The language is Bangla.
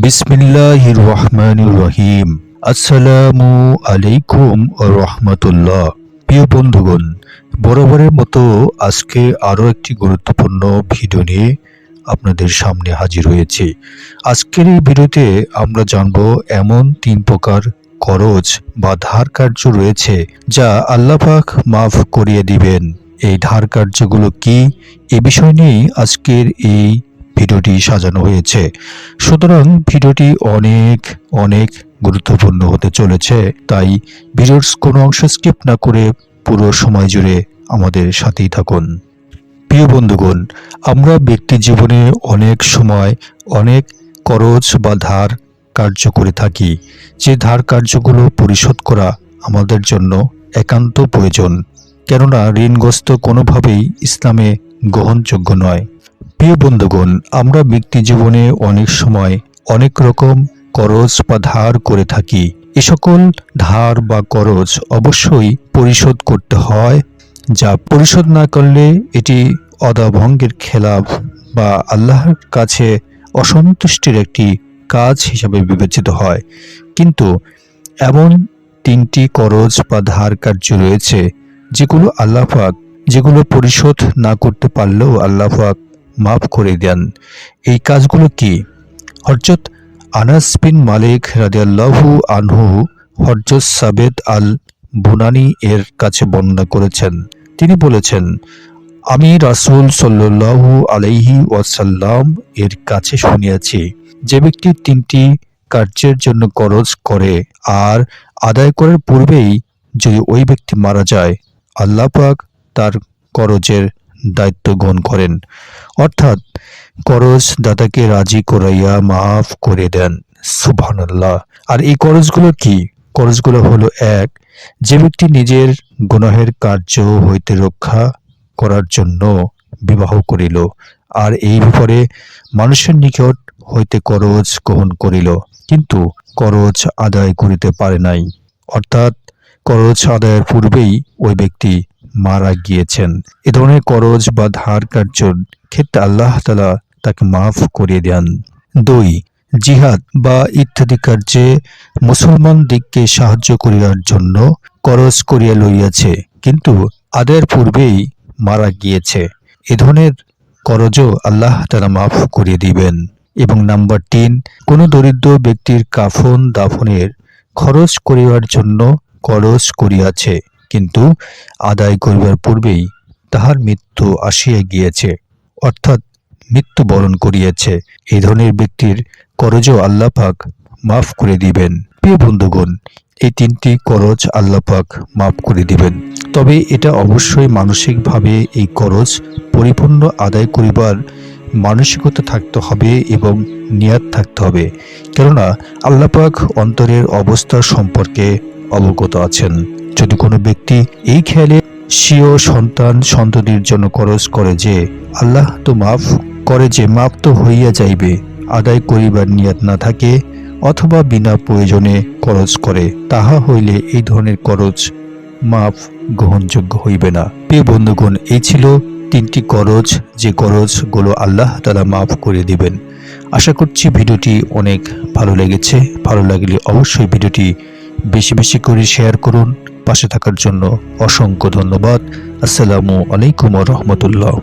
বিসমিল্লাহ রহমান রহিম আসসালামু আলাইকুম রহমতুল্লাহ। প্রিয় বন্ধুগণ, বরাবরের মতো আজকে আরও একটি গুরুত্বপূর্ণ ভিডিও নিয়ে আপনাদের সামনে হাজির হয়েছি। আজকের এই ভিডিওতে আমরা জানব এমন তিন প্রকার করজ বা ধার কার্য রয়েছে যা আল্লাপাক মাফ করিয়ে দিবেন। এই ধার কার্যগুলো কি? এ বিষয় নিয়েই আজকের এই ভিডিওটি সাজানো হয়েছে। সুতরাং ভিডিওটি অনেক অনেক গুরুত্বপূর্ণ হতে চলেছে। তাই ভিডিওর কোনো অংশ স্কিপ না করে পুরো সময় জুড়ে আমাদের সাথেই থাকুন। প্রিয় বন্ধুগণ, আমরা ব্যক্তি জীবনে অনেক সময় অনেক করজ বা ধার কার্য করে থাকি। যে ধার কার্যগুলো পরিশোধ করা আমাদের জন্য একান্ত প্রয়োজন। কেননা ঋণগ্রস্ত কোনোভাবেই ইসলামে গ্রহণযোগ্য নয়। প্রিয় বন্ধুগণ, আমরা ব্যক্তি জীবনে অনেক সময় অনেক রকম করজ বা ধার করে থাকি। এ সকল ধার বা করজ অবশ্যই পরিশোধ করতে হয়, যা পরিশোধ না করলে এটি অদাভঙ্গের খেলাফ বা আল্লাহর কাছে অসন্তুষ্টির একটি কাজ হিসাবে বিবেচিত হয়। কিন্তু এমন তিনটি করজ বা ধার কার্য রয়েছে, যেগুলো আল্লাহ পাক, যেগুলো পরিশোধ না করতে পারলেও আল্লাহ পাক মাফ করে দেন। এই কাজগুলো কি? হরজত আনাস বিন মালিক রাদিয়াল্লাহু আনহু হরজত সাবেদ আল বুনানি এর কাছে বর্ণনা করেছেন। তিনি বলেছেন, আমি রাসূল সাল্লাল্লাহু আলাইহি ওয়াসাল্লাম এর কাছে শুনিয়াছি, যে ব্যক্তি তিনটি কার্যের জন্য করজ করে আর আদায় করার পূর্বেই যদি ওই ব্যক্তি মারা যায়, আল্লাহ পাক তার করজের দায়িত্ব গ্রহণ করেন। অর্থাৎ করজ দাতাকে রাজি করাইয়া মাফ করে দেন। সুবহানাল্লাহ। আর এই করজগুলো কি? করজগুলো হলো এক, যে ব্যক্তি নিজের গুনাহের কার্য হইতে রক্ষা করার জন্য বিবাহ করিল, আর এই ব্যাপারে মানুষের নিকট হইতে করজ গ্রহণ করিল, কিন্তু করজ আদায় করিতে পারে নাই। অর্থাৎ করজ আদায়ের পূর্বেই ওই ব্যক্তি মারা গিয়েছেন। এ ধরনের করজ বা ধার কার্যর ক্ষেত্রে আল্লাহ তালা তাকে মাফ করিয়ে দেন। দুই, জিহাদ বা ইত্যাদি কার্যে মুসলমান দিককে সাহায্য করিবার জন্য করজ করিয়া লইয়াছে, কিন্তু আদায়ের পূর্বেই মারা গিয়েছে। এ ধরনের করজও আল্লাহ তারা মাফ করিয়ে দিবেন। এবং নাম্বার তিন, কোনো দরিদ্র ব্যক্তির কাফন দাফনের খরচ করিবার জন্য করজ করিয়াছে। কিন্তু আদায় করিবার পূর্বেই তাহার মৃত্যু আসিয়া গিয়েছে, অর্থাৎ মৃত্যুবরণ করিয়াছে। এই ধরনের ব্যক্তির করজও আল্লাহ পাক মাফ করে দিবেন। প্রিয় বন্ধুগণ, এই তিনটি করজ আল্লাহ পাক মাফ করে দিবেন। তবে এটা অবশ্যই মানসিকভাবে এই করজ পরিপূর্ণ আদায় করিবার মানসিকতা থাকতে হবে এবং নিয়াত থাকতে হবে। কেননা আল্লাহ পাক অন্তরের অবস্থা সম্পর্কে অবগত আছেন। যদি কোনো ব্যক্তি এই খেয়ালে স্বীয় সন্তান সন্ততির জন্য খরচ করে যে আল্লাহ তো মাফ করে যে মাপ তো হইয়া যাইবে, আদায় করিবার নিয়াত না থাকে অথবা বিনা প্রয়োজনে খরচ করে, তাহা হইলে এই ধরনের খরচ মাফ গ্রহণযোগ্য হইবে না। প্রিয় বন্ধুগণ, এই ছিল তিনটি করজ যে করজগুলো আল্লাহ তালা মাফ করে দিবেন। আশা করছি ভিডিওটি অনেক ভালো লেগেছে। ভালো লাগলে অবশ্যই ভিডিওটি বেশি বেশি করে শেয়ার করুন। পাশে থাকার জন্য অসংখ্য ধন্যবাদ। আসসালামু আলাইকুম রহমতুল্লাহ।